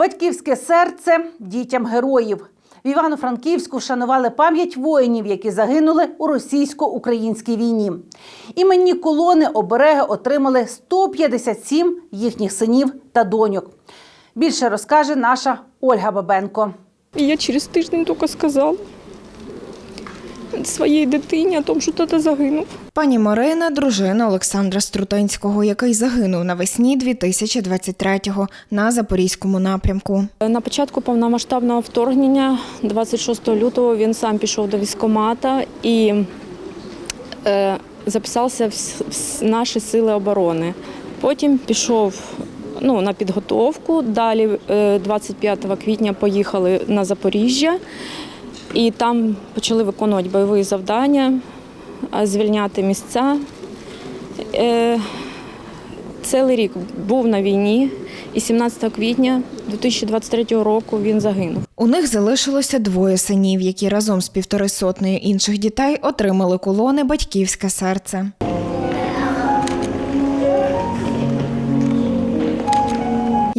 Батьківське серце дітям героїв. В Івано-Франківську вшанували пам'ять воїнів, які загинули у російсько-українській війні. Іменні колони обереги отримали 157 їхніх синів та доньок. Більше розкаже наша Ольга Бабенко. Я через тиждень тільки сказала своїй дитині о тому, що тато загинув. Пані Марина – дружина Олександра Струтинського, який загинув навесні 2023-го на Запорізькому напрямку. На початку повномасштабного вторгнення, 26 лютого, він сам пішов до військкомата і е, записався в, наші сили оборони. Потім пішов ну, на підготовку. Далі, е, 25 квітня, поїхали на Запоріжжя і там почали виконувати бойові завдання, звільняти місця. Е, Цілий рік був на війні, і 17 квітня 2023 року він загинув. У них залишилося двоє синів, які разом з півтори сотнею інших дітей отримали колони «Батьківське серце».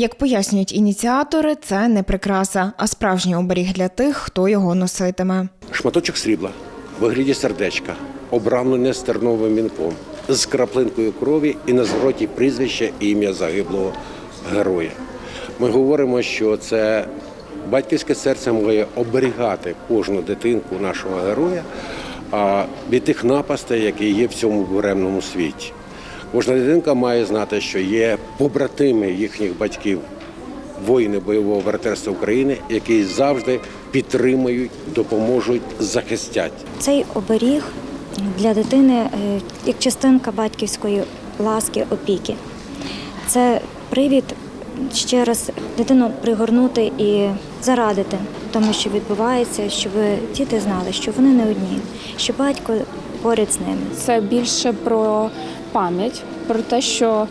Як пояснюють ініціатори, це не прикраса, а справжній оберіг для тих, хто його носитиме. Шматочок срібла вигляді сердечка, обрамлене стерновим вінком, з краплинкою крові і на звороті прізвище і ім'я загиблого героя. Ми говоримо, що це батьківське серце має оберігати кожну дитинку нашого героя від тих напастей, які є в цьому буремному світі. Кожна дитинка має знати, що є побратими їхніх батьків воїни бойового братерства України, які завжди підтримують, допоможуть, захистять. Цей оберіг для дитини е, як частинка батьківської ласки, опіки. Це привід ще раз дитину пригорнути і зарадити тому, що відбувається, щоб діти знали, що вони не одні, що батько поряд з ними. Це більше про пам'ять, про те, що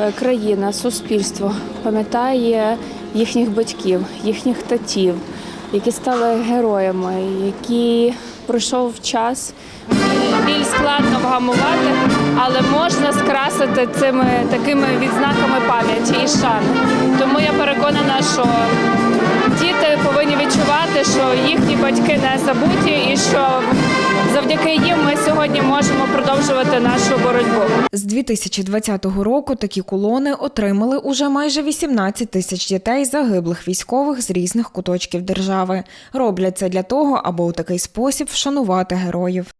е, країна, суспільство пам'ятає їхніх батьків, їхніх татів, які стали героями, які пройшов час. Біль- складно вгамувати, але можна скрасити цими такими відзнаками пам'яті і шани. Тому я переконана, що діти повинні відчувати, що їхні батьки не забуті, і що завдяки їм ми сьогодні можемо продовжувати нашу боротьбу. З 2020 року такі колони отримали уже майже 18 тисяч дітей загиблих військових з різних куточків держави. Роблять це для того, аби у такий спосіб вшанувати героїв.